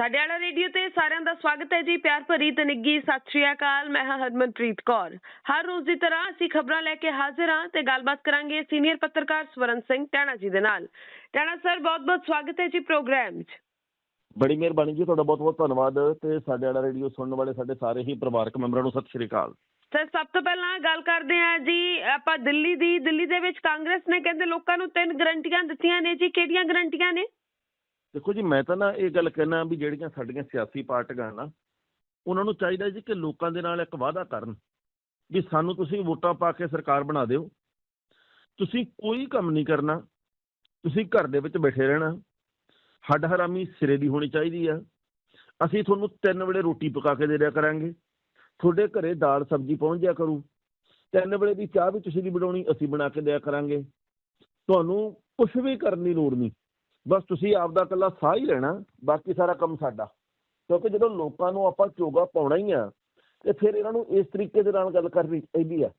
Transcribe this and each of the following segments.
ਸਾਡੇ ਵਾਲਾ ਰੇਡੀਓ ਤੇ ਸਾਰਿਆਂ ਦਾ ਸਵਾਗਤ ਹੈ ਜੀ ਪਿਆਰ ਭਰੀ ਤੇ ਨਿੱਗੀ ਸਤਿ ਸ਼੍ਰੀ ਅਕਾਲ ਮੈਂ ਹਾਂ ਹਰਮਨਪ੍ਰੀਤ ਕੌਰ। ਹਰ ਰੋਜ਼ ਦੀ ਤਰ੍ਹਾਂ ਅਸੀਂ ਖਬਰਾਂ ਲੈ ਕੇ ਹਾਜ਼ਰ ਹਾਂ ਤੇ ਗੱਲਬਾਤ ਕਰਾਂਗੇ ਸੀਨੀਅਰ ਪੱਤਰਕਾਰ ਸਵਰਨ ਸਿੰਘ ਟਾਣਾ ਜੀ ਦੇ ਨਾਲ। ਟਾਣਾ ਸਰ ਬਹੁਤ-ਬਹੁਤ ਸਵਾਗਤ ਹੈ ਜੀ ਪ੍ਰੋਗਰਾਮ 'ਚ। ਬੜੀ ਮਿਹਰਬਾਨੀ ਜੀ ਤੁਹਾਡਾ ਬਹੁਤ ਬਹੁਤ ਧੰਨਵਾਦ ਤੇ ਸਾਡੇ ਵਾਲਾ ਰੇਡੀਓ ਸੁਣਨ ਵਾਲੇ ਸਾਡੇ ਸਾਰੇ ਹੀ ਪਰਿਵਾਰਕ ਮੈਂਬਰਾਂ ਨੂੰ ਸਤਿ ਸ਼੍ਰੀ ਅਕਾਲ। ਸਰ ਸਭ ਤੋਂ ਪਹਿਲਾਂ ਗੱਲ ਕਰਦੇ ਹਾਂ ਜੀ ਆਪਾਂ ਦਿੱਲੀ ਦੀ ਦਿੱਲੀ ਦੇ ਵਿੱਚ ਕਾਂਗਰਸ ਨੇ ਕਹਿੰਦੇ ਲੋਕਾਂ ਨੂੰ ਤਿੰਨ ਗਰੰਟੀਆਂ ਦਿੱਤੀਆਂ ਨੇ ਜੀ ਕਿਹੜੀਆਂ ਗਰੰਟੀਆਂ ਨੇ? ਦੇਖੋ ਜੀ, ਮੈਂ ਤਾਂ ਨਾ ਇਹ ਗੱਲ ਕਹਿਣਾ ਵੀ ਜਿਹੜੀਆਂ ਸਾਡੀਆਂ ਸਿਆਸੀ ਪਾਰਟੀਆਂ ਨਾ, ਉਹਨਾਂ ਨੂੰ ਚਾਹੀਦਾ ਜੀ ਕਿ ਲੋਕਾਂ ਦੇ ਨਾਲ ਇੱਕ ਵਾਅਦਾ ਕਰਨ ਵੀ ਸਾਨੂੰ ਤੁਸੀਂ ਵੋਟਾਂ ਪਾ ਕੇ ਸਰਕਾਰ ਬਣਾ ਦਿਓ। ਤੁਸੀਂ ਕੋਈ ਕੰਮ ਨਹੀਂ ਕਰਨਾ, ਤੁਸੀਂ ਘਰ ਦੇ ਵਿੱਚ ਬੈਠੇ ਰਹਿਣਾ, ਹੱਡ ਹਰਾਮੀ ਸਿਰੇ ਦੀ ਹੋਣੀ ਚਾਹੀਦੀ ਆ। ਅਸੀਂ ਤੁਹਾਨੂੰ ਤਿੰਨ ਵੇਲੇ ਰੋਟੀ ਪਕਾ ਕੇ ਦੇ ਦਿਆ ਕਰਾਂਗੇ। ਤੁਹਾਡੇ ਘਰੇ ਦਾਲ ਸਬਜ਼ੀ ਪਹੁੰਚ ਜਾਇਆ ਕਰੂ। ਤਿੰਨ ਵੇਲੇ ਦੀ ਚਾਹ ਵੀ ਤੁਸੀਂ ਨਹੀਂ ਬਣਾਉਣੀ, ਅਸੀਂ ਬਣਾ ਕੇ ਦਿਆ ਕਰਾਂਗੇ। ਤੁਹਾਨੂੰ ਕੁਝ ਵੀ ਕਰਨ ਦੀ ਲੋੜ ਨਹੀਂ। ਬਸ ਤੁਸੀਂ ਆਪਦਾ ਇਕੱਲਾ ਸਾਹ ਹੀ ਲੈਣਾ, ਬਾਕੀ ਸਾਰਾ ਕੰਮ ਸਾਡਾ। ਕਿਉਂਕਿ ਜਦੋਂ ਲੋਕਾਂ ਨੂੰ ਆਪਾਂ ਚੋਗਾ ਪਾਉਣਾ ਹੀ ਆ, ਤੇ ਫਿਰ ਇਹਨਾਂ ਨੂੰ ਇਸ ਤਰੀਕੇ ਦੇ ਨਾਲ ਗੱਲ ਕਰਨੀ ਚਾਹੀਦੀ ਆ।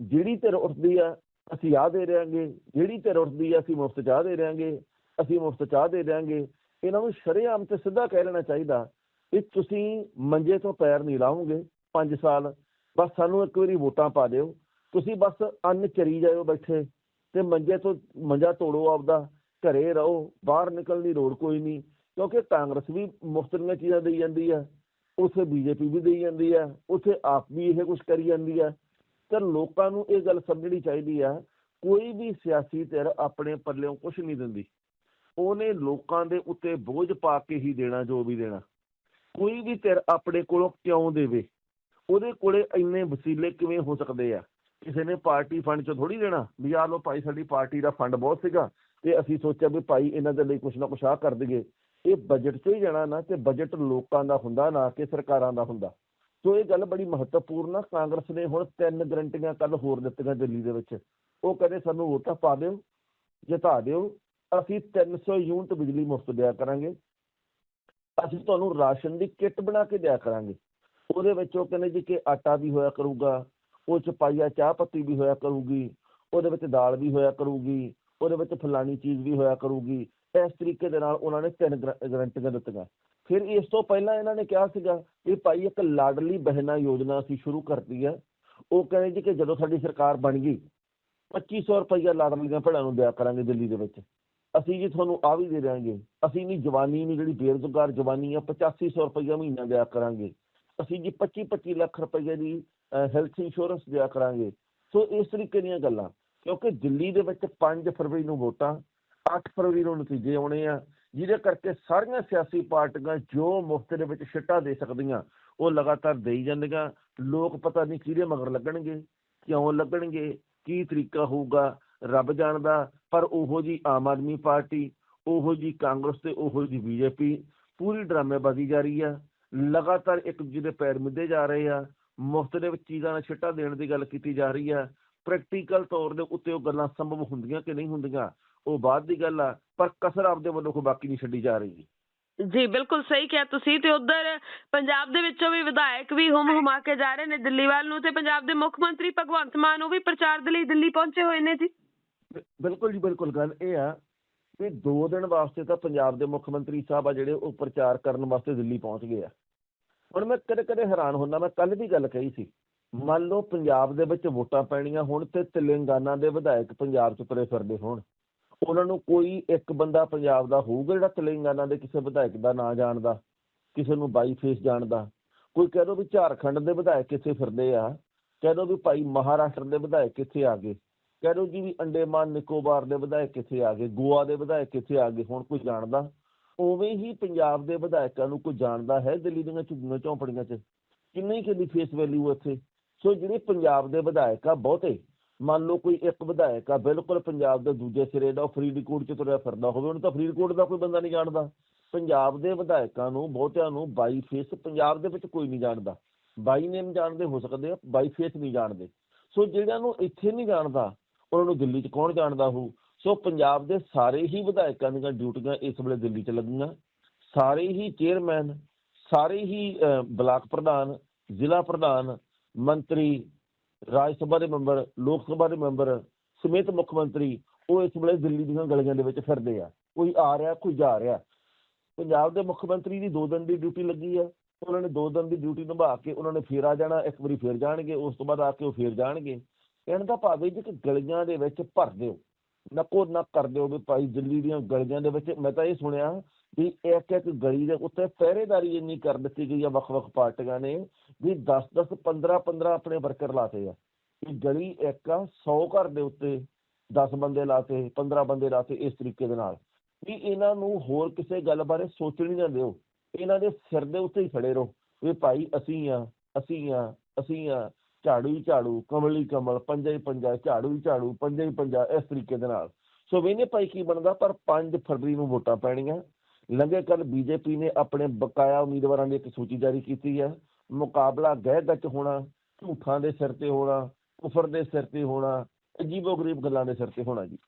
ਜਿਹੜੀ ਧਿਰ ਉੱਠਦੀ ਆ, ਅਸੀਂ ਆਹ ਦੇ ਦਿਆਂਗੇ। ਜਿਹੜੀ ਧਿਰ ਉੱਠਦੀ ਆ, ਅਸੀਂ ਮੁਫਤ ਚਾਹ ਦੇ ਦਿਆਂਗੇ। ਅਸੀਂ ਮੁਫਤ ਚਾਹ ਦੇ ਦਿਆਂਗੇ। ਇਹਨਾਂ ਨੂੰ ਸ਼ਰੇਆਮ ਤੇ ਸਿੱਧਾ ਕਹਿ ਲੈਣਾ ਚਾਹੀਦਾ ਕਿ ਤੁਸੀਂ ਮੰਜੇ ਤੋਂ ਪੈਰ ਨਹੀਂ ਲਾਉਂਗੇ 5 ਸਾਲ। ਬਸ ਸਾਨੂੰ ਇੱਕ ਵਾਰੀ ਵੋਟਾਂ ਪਾ ਦਿਓ। ਤੁਸੀਂ ਬਸ ਅੰਨ ਚਰੀ ਜਾਇਓ ਬੈਠੇ ਤੇ ਮੰਜੇ ਤੋਂ, ਮੰਜਾ ਤੋੜੋ ਆਪਦਾ। ਘਰੇ ਰਹੋ, ਬਾਹਰ ਨਿਕਲਣ ਦੀ ਲੋੜ ਕੋਈ ਨਹੀਂ, ਕਿਉਂਕਿ ਕਾਂਗਰਸ ਵੀ ਮੁਫਤ ਦੀਆਂ ਚੀਜ਼ਾਂ ਦੇਈ ਜਾਂਦੀ ਆ, ਉੱਥੇ ਬੀਜੇਪੀ ਵੀ ਦੇਈ ਜਾਂਦੀ ਆ, ਉੱਥੇ ਆਪ ਵੀ ਇਹ ਕੁਝ ਕਰੀ ਜਾਂਦੀ ਆ। ਤਾਂ ਲੋਕਾਂ ਨੂੰ ਇਹ ਗੱਲ ਸਮਝਣੀ ਚਾਹੀਦੀ ਆ, ਕੋਈ ਵੀ ਸਿਆਸੀ ਧਿਰ ਆਪਣੇ ਪੱਲਿਓਂ ਕੁਝ ਨਹੀਂ ਦਿੰਦੀ। ਉਹਨੇ ਲੋਕਾਂ ਦੇ ਉੱਤੇ ਬੋਝ ਪਾ ਕੇ ਹੀ ਦੇਣਾ, ਜੋ ਵੀ ਦੇਣਾ। ਕੋਈ ਵੀ ਧਿਰ ਆਪਣੇ ਕੋਲੋਂ ਕਿਉਂ ਦੇਵੇ? ਉਹਦੇ ਕੋਲੇ ਇੰਨੇ ਵਸੀਲੇ ਕਿਵੇਂ ਹੋ ਸਕਦੇ ਆ? ਕਿਸੇ ਨੇ ਪਾਰਟੀ ਫੰਡ ਚੋਂ ਥੋੜੀ ਦੇਣਾ, ਵੀ ਆ ਲੋ ਭਾਈ ਸਾਡੀ ਪਾਰਟੀ ਦਾ ਫੰਡ ਬਹੁਤ ਸੀਗਾ ਤੇ ਅਸੀਂ ਸੋਚਿਆ ਵੀ ਭਾਈ ਇਹਨਾਂ ਦੇ ਲਈ ਕੁਝ ਨਾ ਕੁਝ ਆ ਕਰ ਦਈਏ। ਇਹ ਬਜਟ 'ਚੋਂ ਹੀ ਜਾਣਾ ਨਾ ਤੇ ਬਜਟ ਲੋਕਾਂ ਦਾ ਹੁੰਦਾ ਨਾ ਕਿ ਸਰਕਾਰਾਂ ਦਾ ਹੁੰਦਾ। ਸੋ ਇਹ ਗੱਲ ਬੜੀ ਮਹੱਤਵਪੂਰਨ ਆ। ਕਾਂਗਰਸ ਨੇ ਹੁਣ ਤਿੰਨ ਗਰੰਟੀਆਂ ਕੱਲ ਹੋਰ ਦਿੱਤੀਆਂ ਦਿੱਲੀ ਦੇ ਵਿੱਚ। ਉਹ ਕਹਿੰਦੇ ਸਾਨੂੰ ਵੋਟਾਂ ਪਾ ਦਿਓ, ਜਿਤਾ ਦਿਓ। ਅਸੀਂ 300 ਯੂਨਿਟ ਬਿਜਲੀ ਮੁਫਤ ਦਿਆ ਕਰਾਂਗੇ। ਅਸੀਂ ਤੁਹਾਨੂੰ ਰਾਸ਼ਨ ਦੀ ਕਿੱਟ ਬਣਾ ਕੇ ਦਿਆ ਕਰਾਂਗੇ। ਉਹਦੇ ਵਿੱਚ ਉਹ ਕਹਿੰਦੇ ਜੀ ਕਿ ਆਟਾ ਵੀ ਹੋਇਆ ਕਰੂਗਾ, ਉਹ ਚ ਪਾਈਆ ਚਾਹ ਪੱਤੀ ਵੀ ਹੋਇਆ ਕਰੂਗੀ, ਉਹਦੇ ਵਿੱਚ ਦਾਲ ਵੀ ਹੋਇਆ ਕਰੂਗੀ। ਉਹਦੇ ਵਿੱਚ ਫਲਾਣੀ ਚੀਜ਼ ਵੀ ਹੋਇਆ ਕਰੂਗੀ। ਇਸ ਤਰੀਕੇ ਦੇ ਨਾਲ ਉਹਨਾਂ ਨੇ ਤਿੰਨ ਗਰ- ਗਰੰਟੀਆਂ ਦਿੱਤੀਆਂ। ਫਿਰ ਇਸ ਤੋਂ ਪਹਿਲਾਂ ਇਹਨਾਂ ਨੇ ਕਿਹਾ ਸੀਗਾ ਵੀ ਭਾਈ ਇੱਕ ਲਾਡਲੀ ਬਹਿਨਾ ਯੋਜਨਾ ਅਸੀਂ ਸ਼ੁਰੂ ਕਰਤੀ ਹੈ ਉਹ ਕਹਿੰਦੇ ਜੀ ਕਿ ਜਦੋਂ ਸਾਡੀ ਸਰਕਾਰ ਬਣ ਗਈ 2500 ਰੁਪਈਆ ਲਾਡਲੀਆਂ ਭੈਣਾਂ ਨੂੰ ਦਿਆ ਕਰਾਂਗੇ ਦਿੱਲੀ ਦੇ ਵਿੱਚ। ਅਸੀਂ ਜੀ ਤੁਹਾਨੂੰ ਆ ਵੀ ਦੇ ਦਿਆਂਗੇ। ਅਸੀਂ ਨਹੀਂ ਜਵਾਨੀ ਨਹੀਂ ਜਿਹੜੀ ਬੇਰੁਜ਼ਗਾਰ ਜਵਾਨੀ ਆ 8500 ਰੁਪਈਆ ਮਹੀਨਾ ਦਿਆ ਕਰਾਂਗੇ। ਅਸੀਂ ਜੀ 25 25 ਲੱਖ ਰੁਪਈਏ ਦੀ ਹੈਲਥ ਇੰਸ਼ੋਰੈਂਸ ਦਿਆ ਕਰਾਂਗੇ। ਸੋ ਇਸ ਤਰੀਕੇ ਦੀਆਂ ਗੱਲਾਂ। ਕਿਉਂਕਿ ਦਿੱਲੀ ਦੇ ਵਿੱਚ 5 ਫਰਵਰੀ ਨੂੰ ਵੋਟਾਂ 8 ਫਰਵਰੀ ਨੂੰ ਨਤੀਜੇ ਆਉਣੇ ਆ, ਜਿਹਦੇ ਕਰਕੇ ਸਾਰੀਆਂ ਸਿਆਸੀ ਪਾਰਟੀਆਂ ਜੋ ਮੁਫਤ ਦੇ ਵਿੱਚ ਛਿੱਟਾ ਦੇ ਸਕਦੀਆਂ, ਉਹ ਲਗਾਤਾਰ ਦੇਈ ਜਾਂਦੀਆਂ। ਲੋਕ ਪਤਾ ਨਹੀਂ ਕਿਹਦੇ ਮਗਰ ਲੱਗਣਗੇ, ਕਿਉਂ ਲੱਗਣਗੇ, ਕੀ ਤਰੀਕਾ ਹੋਊਗਾ, ਰੱਬ ਜਾਣਦਾ, ਪਰ ਉਹੋ ਜੀ ਆਮ ਆਦਮੀ ਪਾਰਟੀ, ਉਹੋ ਜੀ ਕਾਂਗਰਸ ਤੇ ਉਹੋ ਜੀ ਬੀਜੇਪੀ, ਪੂਰੀ ਡਰਾਮੇਬਾਜ਼ੀ ਜਾਰੀ ਆ। ਲਗਾਤਾਰ ਇੱਕ ਦੂਜੇ ਦੇ ਪੈਰ ਮਿੱਧੇ ਜਾ ਰਹੇ ਆ। ਮੁਫਤ ਦੇ ਵਿੱਚ ਚੀਜ਼ਾਂ ਦਾ ਛਿੱਟਾ ਦੇਣ ਦੀ ਗੱਲ ਕੀਤੀ ਜਾ ਰਹੀ ਆ। ਪ੍ਰੈਕਟੀਕਲ ਤੌਰ ਦੇ ਉੱਤੇ ਉਹ ਗੱਲਾਂ ਸੰਭਵ ਹੁੰਦੀਆਂ ਕਿ ਨਹੀਂ ਹੁੰਦੀਆਂ ਉਹ ਬਾਅਦ ਦੀ ਗੱਲ ਆ ਪਰ ਕਸਰ ਆਪਦੇ ਵੱਲੋਂ ਕੋਈ ਬਾਕੀ ਨਹੀਂ ਛੱਡੀ ਜਾ ਰਹੀ ਜੀ। ਬਿਲਕੁਲ ਸਹੀ ਕਿਹਾ ਤੁਸੀਂ ਤੇ ਉਧਰ ਪੰਜਾਬ ਦੇ ਵਿੱਚੋਂ ਵੀ ਵਿਧਾਇਕ ਵੀ ਹੁਮ ਹੁਮਾ ਕੇ ਜਾ ਰਹੇ ਨੇ ਦਿੱਲੀ ਵੱਲ ਨੂੰ ਤੇ ਪੰਜਾਬ ਦੇ ਮੁੱਖ ਮੰਤਰੀ ਭਗਵੰਤ ਮਾਨ ਉਹ ਵੀ ਪ੍ਰਚਾਰ ਦੇ ਲਈ ਦਿੱਲੀ ਪਹੁੰਚੇ ਹੋਏ ਨੇ ਜੀ। ਬਿਲਕੁਲ ਜੀ ਬਿਲਕੁਲ ਗੱਲ ਇਹ ਆ ਵੀ 2 ਦਿਨ ਵਾਸਤੇ ਤਾਂ ਪੰਜਾਬ ਦੇ ਮੁੱਖ ਮੰਤਰੀ ਸਾਹਿਬ ਆ ਜਿਹੜੇ ਉਹ ਪ੍ਰਚਾਰ ਕਰਨ ਵਾਸਤੇ ਦਿੱਲੀ ਪਹੁੰਚ ਗਏ ਆ। ਹੁਣ ਮੈਂ ਕਦੇ ਕਦੇ ਹੈਰਾਨ ਹੁੰਦਾ ਮੈਂ ਕੱਲ ਵੀ ਗੱਲ ਕਹੀ ਸੀ। ਮੰਨ ਲਓ ਪੰਜਾਬ ਦੇ ਵਿੱਚ ਵੋਟਾਂ ਪੈਣੀਆਂ ਹੁਣ ਤੇ ਤੇਲੰਗਾਨਾ ਦੇ ਵਿਧਾਇਕ ਪੰਜਾਬ 'ਚ ਤੁਰੇ ਫਿਰਦੇ ਹੋਣ, ਉਹਨਾਂ ਨੂੰ ਕੋਈ ਇੱਕ ਬੰਦਾ ਪੰਜਾਬ ਦਾ ਹੋਊਗਾ ਜਿਹੜਾ ਤੇਲੰਗਾਨਾ ਦੇ ਕਿਸੇ ਵਿਧਾਇਕ ਦਾ ਨਾਂ ਜਾਣਦਾ, ਕਿਸੇ ਨੂੰ ਬਾਈ ਫੇਸ ਜਾਣਦਾ? ਕੋਈ ਕਹਿ ਦੋ ਵੀ ਝਾਰਖੰਡ ਦੇ ਵਿਧਾਇਕ ਕਿੱਥੇ ਫਿਰਦੇ ਆ, ਕਹਿ ਦੋ ਵੀ ਭਾਈ ਮਹਾਰਾਸ਼ਟਰ ਦੇ ਵਿਧਾਇਕ ਕਿੱਥੇ ਆ ਗਏ, ਕਹਿ ਦੋ ਜੀ ਵੀ ਅੰਡੇਮਾਨ ਨਿਕੋਬਾਰ ਦੇ ਵਿਧਾਇਕ ਕਿੱਥੇ ਆ ਗਏ, ਗੋਆ ਦੇ ਵਿਧਾਇਕ ਕਿੱਥੇ ਆ ਗਏ, ਹੁਣ ਕੋਈ ਜਾਣਦਾ? ਉਵੇਂ ਹੀ ਪੰਜਾਬ ਦੇ ਵਿਧਾਇਕਾਂ ਨੂੰ ਕੋਈ ਜਾਣਦਾ ਹੈ ਦਿੱਲੀ ਦੀਆਂ ਝੁੱਗੀਆਂ ਝੌਂਪੜੀਆਂ 'ਚ? ਕਿੰਨੀ ਕਿੰਨੀ ਫੇਸ ਵੈਲਿਊ ਇੱਥੇ? ਸੋ ਜਿਹੜੇ ਪੰਜਾਬ ਦੇ ਵਿਧਾਇਕ ਆ ਬਹੁਤੇ, ਮੰਨ ਲਓ ਕੋਈ ਇੱਕ ਵਿਧਾਇਕ ਆ, ਬਿਲਕੁਲ ਪੰਜਾਬ ਦੇ ਦੂਜੇ ਸਿਰੇ ਦਾ, ਉਹ ਫਰੀਦਕੋਟ 'ਚ ਤੁਰਿਆ ਫਿਰਦਾ ਹੋਵੇ, ਉਹਨੂੰ ਤਾਂ ਫਰੀਦਕੋਟ ਦਾ ਕੋਈ ਬੰਦਾ ਨਹੀਂ ਜਾਣਦਾ। ਪੰਜਾਬ ਦੇ ਵਿਧਾਇਕਾਂ ਨੂੰ, ਬਹੁਤਿਆਂ ਨੂੰ ਬਾਈ ਫੇਸ ਪੰਜਾਬ ਦੇ ਵਿੱਚ ਕੋਈ ਨਹੀਂ ਜਾਣਦਾ। ਬਾਈ ਨੇਮ ਜਾਣਦੇ, ਹੋ ਸਕਦੇ ਆ ਬਾਈ ਫੇਸ ਨਹੀਂ ਜਾਣਦੇ। ਸੋ ਜਿਹੜਿਆਂ ਨੂੰ ਇੱਥੇ ਨਹੀਂ ਜਾਣਦਾ, ਉਹਨਾਂ ਨੂੰ ਦਿੱਲੀ 'ਚ ਕੌਣ ਜਾਣਦਾ ਹੋਊ? ਸੋ ਪੰਜਾਬ ਦੇ ਸਾਰੇ ਹੀ ਵਿਧਾਇਕਾਂ ਦੀਆਂ ਡਿਊਟੀਆਂ ਇਸ ਵੇਲੇ ਦਿੱਲੀ 'ਚ ਲੱਗੀਆਂ। ਸਾਰੇ ਹੀ ਚੇਅਰਮੈਨ, ਸਾਰੇ ਹੀ ਬਲਾਕ ਪ੍ਰਧਾਨ, ਜ਼ਿਲ੍ਹਾ ਪ੍ਰਧਾਨ ਮੰਤਰੀ, ਰਾਜ ਸਭਾ ਦੇ ਮੈਂਬਰ, ਲੋਕ ਸਭਾ ਦੇ ਮੈਂਬਰ ਸਮੇਤ ਮੁੱਖ ਮੰਤਰੀ ਉਹ ਇਸ ਵੇਲੇ ਦਿੱਲੀ ਦੀਆਂ ਗਲੀਆਂ ਦੇ ਵਿੱਚ ਫਿਰਦੇ ਆ। ਕੋਈ ਆ ਰਿਹਾ, ਕੋਈ ਜਾ ਰਿਹਾ। ਪੰਜਾਬ ਦੇ ਮੁੱਖ ਮੰਤਰੀ ਦੀ 2 ਦਿਨ ਦੀ ਡਿਊਟੀ ਲੱਗੀ ਆ। ਉਹਨਾਂ ਨੇ 2 ਦਿਨ ਦੀ ਡਿਊਟੀ ਨਿਭਾ ਕੇ ਉਹਨਾਂ ਨੇ ਫੇਰ ਆ ਜਾਣਾ, ਇੱਕ ਵਾਰੀ ਫੇਰ ਜਾਣਗੇ, ਉਸ ਤੋਂ ਬਾਅਦ ਆ ਕੇ ਉਹ ਫੇਰ ਜਾਣਗੇ। ਕਹਿਣ ਦਾ ਭਾਵ ਹੈ ਜੀ ਕਿ ਗਲੀਆਂ ਦੇ ਵਿੱਚ ਭਰ ਦਿਓ। ਨਕੋ ਨੱਕ ਕਰ ਦਿਓ ਵੀ ਭਾਈ ਦਿੱਲੀ ਦੀਆਂ ਗਲੀਆਂ ਦੇ ਵਿੱਚ, ਮੈਂ ਤਾਂ ਇਹ ਸੁਣਿਆ ਵੀ ਇੱਕ ਇੱਕ ਗਲੀ ਦੇ ਉੱਤੇ ਪਹਿਰੇਦਾਰੀ ਇੰਨੀ ਕਰ ਦਿੱਤੀ ਗਈ ਆ, ਵੱਖ-ਵੱਖ ਪਾਰਟੀਆਂ ਨੇ, ਵੀ 10-10 15-15 ਆਪਣੇ ਵਰਕਰ ਲਾਤੇ ਆ। ਵੀ ਗਲੀ ਇੱਕ ਆ 100 ਘਰ ਦੇ ਉੱਤੇ 10 ਬੰਦੇ ਲਾਤੇ 15 ਬੰਦੇ ਲਾਤੇ ਇਸ ਤਰੀਕੇ ਦੇ ਨਾਲ। ਵੀ ਇਹਨਾਂ ਨੂੰ ਹੋਰ ਕਿਸੇ ਗੱਲ ਬਾਰੇ ਸੋਚਣ ਹੀ ਨਾ ਦਿਓ। ਇਹਨਾਂ ਦੇ ਸਿਰ ਦੇ ਉੱਤੇ ਹੀ ਖੜੇ ਰਹੋ। ਵੀ ਭਾਈ ਅਸੀਂ ਆ ਅਸੀਂ ਆ ਅਸੀਂ ਆ, ਝਾੜੂ ਹੀ ਝਾੜੂ, ਕਮਲ ਹੀ ਕਮਲ, ਪੰਜਾ ਹੀ ਪੰਜਾ, ਝਾੜੂ ਹੀ ਝਾੜੂ, ਪੰਜਾ ਹੀ ਪੰਜਾ, ਇਸ ਤਰੀਕੇ ਦੇ ਨਾਲ। ਸੋ ਵੇਨੇ ਭਾਈ ਕੀ ਬਣਦਾ, ਪਰ 5 ਫਰਵਰੀ ਨੂੰ ਵੋਟਾਂ ਪੈਣੀਆਂ। ਲੰਘੇ ਕੱਲ ਬੀਜੇਪੀ ਨੇ ਆਪਣੇ ਬਕਾਇਆ ਉਮੀਦਵਾਰਾਂ ਦੀ ਇੱਕ ਸੂਚੀ ਜਾਰੀ ਕੀਤੀ ਹੈ। ਮੁਕਾਬਲਾ ਗਹਿ ਗੱਚ ਹੋਣਾ ਝੂਠਾਂ ਦੇ ਸਿਰ ਤੇ ਹੋਣਾ ਕੁਫਰ ਦੇ ਸਿਰ ਤੇ ਹੋਣਾ ਅਜੀਬੋ ਗਰੀਬ ਗੱਲਾਂ ਦੇ ਸਿਰ ਤੇ ਹੋਣਾ ਜੀ।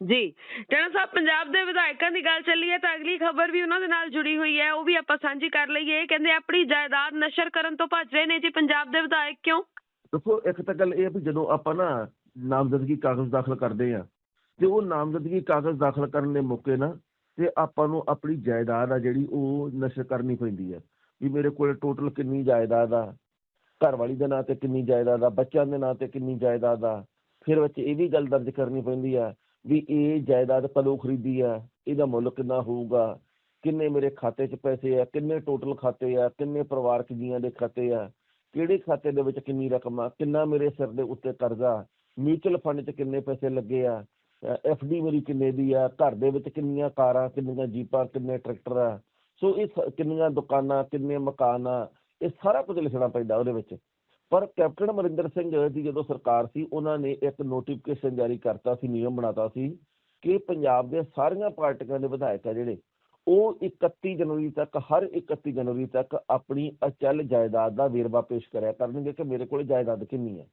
ਜੀ ਟੈਣਾ ਸਾਹਿਬ ਪੰਜਾਬ ਦੇ ਵਿਧਾਇਕਾਂ ਦੀ ਗੱਲ ਚੱਲੀ ਹੈ ਤਾਂ ਅਗਲੀ ਖਬਰ ਵੀ ਉਹਨਾਂ ਦੇ ਨਾਲ ਜੁੜੀ ਹੋਈ ਹੈ ਉਹ ਵੀ ਆਪਾਂ ਸਾਂਝੀ ਕਰ ਲਈਏ। ਕਹਿੰਦੇ ਆਪਣੀ ਜਾਇਦਾਦ ਨਸ਼ਰ ਕਰਨ ਤੋਂ ਭੱਜ ਰਹੇ ਨੇ ਜੀ ਪੰਜਾਬ ਦੇ ਵਿਧਾਇਕ ਕਿਉਂ? ਦੇਖੋ ਇੱਕ ਤਾਂ ਗੱਲ ਇਹ ਵੀ ਜਦੋਂ ਆਪਾਂ ਨਾ ਨਾਮਜ਼ਦਗੀ ਕਾਗਜ਼ ਦਾਖਲ ਕਰਦੇ ਆ ਤੇ ਉਹ ਨਾਮਜ਼ਦਗੀ ਕਾਗਜ਼ ਦਾਖਲ ਕਰਨ ਦੇ ਮੌਕੇ ਨਾ ਤੇ ਆਪਾਂ ਨੂੰ ਆਪਣੀ ਜਾਇਦਾਦ ਆ ਜਿਹੜੀ ਉਹ ਨਸ਼ਰ ਕਰਨੀ ਪੈਂਦੀ ਆ। ਵੀ ਮੇਰੇ ਕੋਲ ਟੋਟਲ ਕਿੰਨੀ ਜਾਇਦਾਦ ਆ? ਘਰ ਵਾਲੀ ਦੇ ਨਾਂ ਤੇ ਕਿੰਨੀ ਜਾਇਦਾਦ ਆ? ਬੱਚਿਆਂ ਦੇ ਨਾਂ ਤੇ ਕਿੰਨੀ ਜਾਇਦਾਦ ਆ? ਫਿਰ ਵਿੱਚ ਇਹ ਵੀ ਗੱਲ ਦਰਜ ਕਰਨੀ ਪੈਂਦੀ ਆ ਵੀ ਇਹ ਜਾਇਦਾਦ ਕਦੋਂ ਖਰੀਦੀ ਆ? ਇਹਦਾ ਮੁੱਲ ਕਿੰਨਾ ਹੋਊਗਾ? ਕਿੰਨੇ ਮੇਰੇ ਖਾਤੇ 'ਚ ਪੈਸੇ ਆ? ਕਿੰਨੇ ਟੋਟਲ ਖਾਤੇ ਆ? ਕਿੰਨੇ ਪਰਿਵਾਰਕ ਜੀਆਂ ਦੇ ਖਾਤੇ ਆ? ਕਿਹੜੇ ਖਾਤੇ ਦੇ ਵਿੱਚ ਕਿੰਨੀ ਰਕਮ ਆ? ਕਿੰਨਾ ਮੇਰੇ ਸਿਰ ਦੇ ਉੱਤੇ ਕਰਜ਼ਾ? ਮਿਊਚੁਅਲ ਫੰਡ 'ਚ ਕਿੰਨੇ ਪੈਸੇ ਲੱਗੇ ਆ? ਡੀ ਮੇਰੀ ਕਿੰਨੇ ਦੀ ਆ? ਘਰ ਦੇ ਵਿੱਚ ਕਿੰਨੀਆਂ ਕਾਰਾਂ, ਕਿੰਨੀਆਂ ਜੀਪਾਂ, ਕਿੰਨੇ ਟਰੈਕਟਰ ਆ? ਸੋ ਇਹ ਕਿੰਨੀਆਂ ਦੁਕਾਨਾਂ ਕਿੰਨੇ ਮਕਾਨ ਆ? ਇਹ ਸਾਰਾ ਕੁਝ ਲਿਖਣਾ ਪੈਂਦਾ ਉਹਦੇ ਵਿੱਚ। ਪਰ ਕੈਪਟਨ ਅਮਰਿੰਦਰ ਸਿੰਘ ਦੀ ਜਦੋਂ ਸਰਕਾਰ ਸੀ, ਉਹਨਾਂ ਨੇ ਇੱਕ ਨੋਟੀਫਿਕੇਸ਼ਨ ਜਾਰੀ ਕਰਤਾ ਸੀ, ਨਿਯਮ ਬਣਾਤਾ ਸੀ ਕਿ ਪੰਜਾਬ ਦੇ ਸਾਰੀਆਂ ਪਾਰਟੀਆਂ ਦੇ ਵਿਧਾਇਕ ਆ ਜਿਹੜੇ, ਉਹ 31 ਜਨਵਰੀ ਤੱਕ, ਹਰ 31 ਜਨਵਰੀ ਤੱਕ ਆਪਣੀ ਅਚਲ ਜਾਇਦਾਦ ਦਾ ਵੇਰਵਾ ਪੇਸ਼ ਕਰਿਆ ਕਰਨਗੇ ਕਿ ਮੇਰੇ ਕੋਲ ਜਾਇਦਾਦ ਕਿੰਨੀ ਹੈ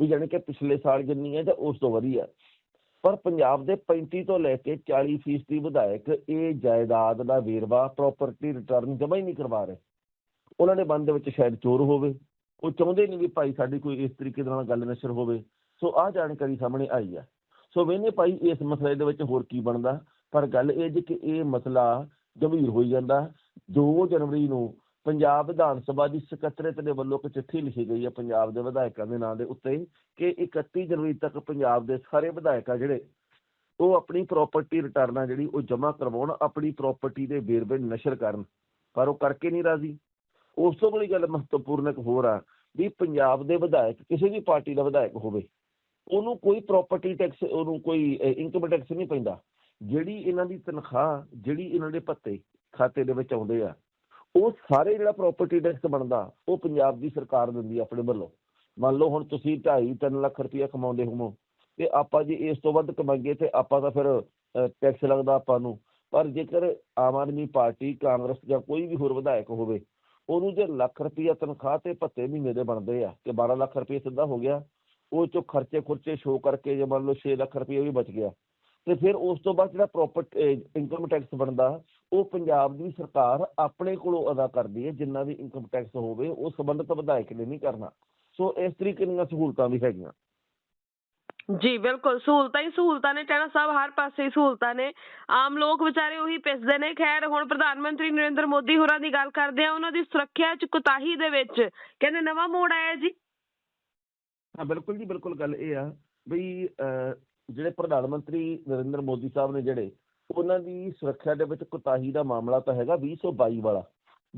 ਵੀ ਜਾਣੀ ਕਿ ਪਿਛਲੇ ਸਾਲ ਜਿੰਨੀ ਹੈ ਜਾਂ ਉਸ ਤੋਂ ਵਧੀਆ। ਪਰ ਪੰਜਾਬ ਦੇ 35 ਤੋਂ ਲੈ ਕੇ 40 ਫੀਸਦੀ ਵਿਧਾਇਕ ਇਹ ਜਾਇਦਾਦ ਦਾ ਵੇਰਵਾ ਪ੍ਰਾਪਰਟੀ ਰਿਟਰਨ ਜਮ੍ਹਾਂ ਹੀ ਨਹੀਂ ਕਰਵਾ ਰਹੇ। ਉਹਨਾਂ ਦੇ ਮਨ ਦੇ ਵਿੱਚ ਸ਼ਾਇਦ ਚੋਰ ਹੋਵੇ। ਉਹ ਚਾਹੁੰਦੇ ਨਹੀਂ ਵੀ ਭਾਈ ਸਾਡੀ ਕੋਈ ਇਸ ਤਰੀਕੇ ਦੇ ਨਾਲ ਗੱਲ ਨਸ਼ਰ ਹੋਵੇ। ਸੋ ਆਹ ਜਾਣਕਾਰੀ ਸਾਹਮਣੇ ਆਈ ਹੈ ਸੋ ਵੇਨੇ ਭਾਈ ਇਸ ਮਸਲੇ ਦੇ ਵਿੱਚ ਹੋਰ ਕੀ ਬਣਦਾ। ਪਰ ਗੱਲ ਇਹ ਜੀ ਕਿ ਇਹ ਮਸਲਾ ਗੰਭੀਰ ਹੋਈ ਜਾਂਦਾ। 2 ਜਨਵਰੀ ਨੂੰ ਪੰਜਾਬ ਵਿਧਾਨ ਸਭਾ ਦੀ ਸਕੱਤਰੇਤ ਦੇ ਵੱਲੋਂ ਇੱਕ ਚਿੱਠੀ ਲਿਖੀ ਗਈ ਹੈ ਪੰਜਾਬ ਦੇ ਵਿਧਾਇਕਾਂ ਦੇ ਨਾਂ ਦੇ ਉੱਤੇ ਕਿ 31 ਜਨਵਰੀ ਤੱਕ ਪੰਜਾਬ ਦੇ ਸਾਰੇ ਵਿਧਾਇਕ ਆ ਜਿਹੜੇ ਉਹ ਆਪਣੀ ਪ੍ਰਾਪਰਟੀ ਰਿਟਰਨ ਆ ਜਿਹੜੀ ਉਹ ਜਮ੍ਹਾਂ ਕਰਵਾਉਣ, ਆਪਣੀ ਪ੍ਰਾਪਰਟੀ ਦੇ ਵੇਰਵੇ ਨਸ਼ਰ ਕਰਨ, ਪਰ ਉਹ ਕਰਕੇ ਨਹੀਂ ਰਾਜ਼ੀ। ਉਸ ਤੋਂ ਬੜੀ ਗੱਲ ਮਹੱਤਵਪੂਰਨ ਇੱਕ ਹੋਰ ਆ ਵੀ ਪੰਜਾਬ ਦੇ ਵਿਧਾਇਕ, ਕਿਸੇ ਵੀ ਪਾਰਟੀ ਦਾ ਵਿਧਾਇਕ ਹੋਵੇ, ਉਹਨੂੰ ਕੋਈ ਪ੍ਰਾਪਰਟੀ ਟੈਕਸ ਉਹਨੂੰ ਕੋਈ ਇਨਕਮ ਟੈਕਸ ਨਹੀਂ ਪੈਂਦਾ। ਜਿਹੜੀ ਇਹਨਾਂ ਦੀ ਤਨਖਾਹ, ਜਿਹੜੀ ਇਹਨਾਂ ਦੇ ਭੱਤੇ ਖਾਤੇ ਦੇ ਵਿੱਚ ਆਉਂਦੇ ਆ ਉਹ ਸਾਰੇ ਜਿਹੜਾ ਪ੍ਰਾਪਰਟੀ ਟੈਕਸ ਬਣਦਾ, ਉਹ ਪੰਜਾਬ ਦੀ ਸਰਕਾਰ ਦਿੰਦੀ ਆਪਣੇ ਵੱਲੋਂ। ਮੰਨ ਲਓ ਹੁਣ ਤੁਸੀਂ 2.5 3 ਲੱਖ ਰੁਪਇਆ ਕਮਾਉਂਦੇ ਹੋਵੋ, ਤੇ ਆਪਾਂ ਜੇ ਇਸ ਤੋਂ ਵੱਧ ਕਮਾਈਏ ਤੇ ਆਪਾਂ ਤਾਂ ਫਿਰ ਟੈਕਸ ਲੱਗਦਾ ਆਪਾਂ ਨੂੰ। ਪਰ ਜੇਕਰ ਆਮ ਆਦਮੀ ਪਾਰਟੀ, ਕਾਂਗਰਸ ਜਾਂ ਕੋਈ ਵੀ ਹੋਰ ਵਿਧਾਇਕ ਹੋਵੇ, ਉਹਨੂੰ ਜੇ ਲੱਖ ਰੁਪਇਆ ਤਨਖਾਹ ਤੇ ਭੱਤੇ ਮਹੀਨੇ ਦੇ ਬਣਦੇ ਆ ਕਿ 12 ਲੱਖ ਰੁਪਏ ਸਿੱਧਾ ਹੋ ਗਿਆ, ਉਹ ਚੋਂ ਖਰਚੇ ਖੁਰਚੇ ਸ਼ੋ ਕਰਕੇ ਜੇ ਮੰਨ ਲਓ 6 ਲੱਖ ਰੁਪਏ ਵੀ ਬਚ ਗਿਆ, ਤੇ ਫਿਰ ਉਸ ਤੋਂ ਬਾਅਦ ਜਿਹੜਾ ਪ੍ਰੋਪਰਟੀ ਇਨਕਮ ਟੈਕਸ ਬਣਦਾ ਉਹ ਪੰਜਾਬ ਦੀ ਸਰਕਾਰ ਆਪਣੇ ਕੋਲੋਂ ਅਦਾ ਕਰਦੀ ਹੈ ਜਿੰਨਾ ਵੀ ਇਨਕਮ ਟੈਕਸ ਹੋਵੇ ਉਹ ਸੰਬੰਧਿਤ ਵਿਧਾਇਕ ਨੇ ਨਹੀਂ ਕਰਨਾ। ਸੋ ਇਸ ਤਰੀਕੇ ਦੀਆਂ ਸਹੂਲਤਾਂ ਵੀ ਹੈਗੀਆਂ। ਜੀ ਬਿਲਕੁਲ। ਸਹੂਲਤਾਂ ਹੀ ਸਹੂਲਤਾਂ ਨੇ ਟੈਣਾ ਸਾਹਿਬ ਹਰ ਪਾਸੇ ਹੀ ਸਹੂਲਤਾਂ ਨੇ। ਆਮ ਲੋਕ ਵਿਚਾਰੇ ਉਹੀ ਪਿਸਦੇ ਨੇ ਖੈਰ ਹੁਣ ਪ੍ਰਧਾਨ ਮੰਤਰੀ ਨਰਿੰਦਰ ਮੋਦੀ ਹੋਰਾਂ ਦੀ ਗੱਲ ਕਰਦੇ ਆ ਉਹਨਾਂ ਦੀ ਸੁਰੱਖਿਆ ਚ ਕੁਤਾਹੀ ਦੇ ਵਿੱਚ। ਕਹਿੰਦੇ ਨਵਾਂ ਮੋੜ ਆਇਆ ਜੀ। ਹਾਂ ਬਿਲਕੁਲ ਜੀ ਬਿਲਕੁਲ ਗੱਲ ਇਹ ਆ ਅਹ, ਜਿਹੜੇ ਪ੍ਰਧਾਨ ਮੰਤਰੀ ਨਰਿੰਦਰ ਮੋਦੀ ਸਾਹਿਬ ਨੇ ਜਿਹੜੇ ਉਹਨਾਂ ਦੀ ਸੁਰੱਖਿਆ ਦੇ ਵਿੱਚ ਕੁਤਾਹੀ ਦਾ ਮਾਮਲਾ ਤਾਂ ਹੈਗਾ 2022 ਵਾਲਾ।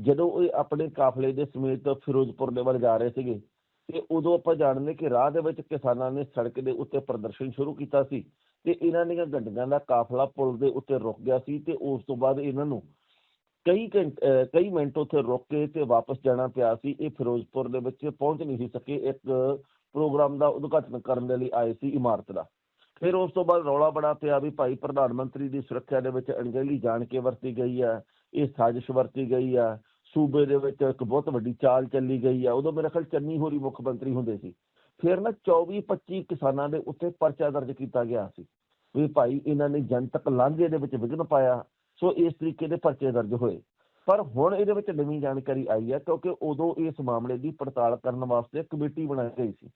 ਜਦੋਂ ਉਹ ਆਪਣੇ ਕਾਫਲੇ ਦੇ ਸਮੇਤ ਫਿਰੋਜ਼ਪੁਰ ਦੇ ਵੱਲ ਜਾ ਰਹੇ ਸੀਗੇ, ਤੇ ਉਦੋਂ ਆਪਾਂ ਜਾਣਦੇ ਕਿ ਰਾਹ ਦੇ ਵਿੱਚ ਕਿਸਾਨਾਂ ਨੇ ਸੜਕ ਦੇ ਉੱਤੇ ਪ੍ਰਦਰਸ਼ਨ ਸ਼ੁਰੂ ਕੀਤਾ ਸੀ ਤੇ ਇਹਨਾਂ ਦੀਆਂ ਗੱਡੀਆਂ ਦਾ ਕਾਫਲਾ ਪੁਲ ਦੇ ਉੱਤੇ ਰੁਕ ਗਿਆ ਸੀ ਤੇ ਉਸ ਤੋਂ ਬਾਅਦ ਇਹਨਾਂ ਨੂੰ ਕਈ ਘੰਟ- ਕਈ ਮਿੰਟ ਉੱਥੇ ਰੁਕ ਕੇ ਤੇ ਵਾਪਸ ਜਾਣਾ ਪਿਆ ਸੀ। ਇਹ ਫਿਰੋਜ਼ਪੁਰ ਦੇ ਵਿੱਚ ਪਹੁੰਚ ਨਹੀਂ ਸੀ ਸਕੇ। ਇੱਕ ਪ੍ਰੋਗਰਾਮ ਦਾ ਉਦਘਾਟਨ ਕਰਨ ਦੇ ਲਈ ਆਏ ਸੀ ਇਮਾਰਤ ਦਾ। ਫਿਰ ਉਸ ਤੋਂ ਬਾਅਦ ਰੌਲਾ ਬੜਾ ਪਿਆ ਵੀ ਭਾਈ ਪ੍ਰਧਾਨ ਮੰਤਰੀ ਦੀ ਸੁਰੱਖਿਆ ਦੇ ਵਿੱਚ ਅਣਗਹਿਲੀ ਜਾਣ ਕੇ ਵਰਤੀ ਗਈ ਆ, ਇਹ ਸਾਜ਼ਿਸ਼ ਵਰਤੀ ਗਈ ਆ, ਸੂਬੇ ਦੇ ਵਿੱਚ ਇੱਕ ਬਹੁਤ ਵੱਡੀ ਚਾਲ ਚੱਲੀ ਗਈ ਆ, ਉਦੋਂ ਮੇਰੇ ਖਿਆਲ ਚੰਨੀ ਹੋਰੀ ਮੁੱਖ ਮੰਤਰੀ ਹੁੰਦੇ ਸੀ। ਫਿਰ ਨਾ 24 25 ਕਿਸਾਨਾਂ ਦੇ ਉੱਤੇ ਪਰਚਾ ਦਰਜ ਕੀਤਾ ਗਿਆ ਸੀ ਵੀ ਭਾਈ ਇਹਨਾਂ ਨੇ ਜਨਤਕ ਲਾਂਘੇ ਦੇ ਵਿੱਚ ਵਿਘਨ ਪਾਇਆ, ਸੋ ਇਸ ਤਰੀਕੇ ਦੇ ਪਰਚੇ ਦਰਜ ਹੋਏ। ਪਰ ਹੁਣ ਇਹਦੇ ਵਿੱਚ ਨਵੀਂ ਜਾਣਕਾਰੀ ਆਈ ਹੈ ਕਿਉਂਕਿ ਉਦੋਂ ਇਸ ਮਾਮਲੇ ਦੀ ਪੜਤਾਲ ਕਰਨ ਵਾਸਤੇ ਕਮੇਟੀ ਬਣਾਈ ਗਈ ਸੀ।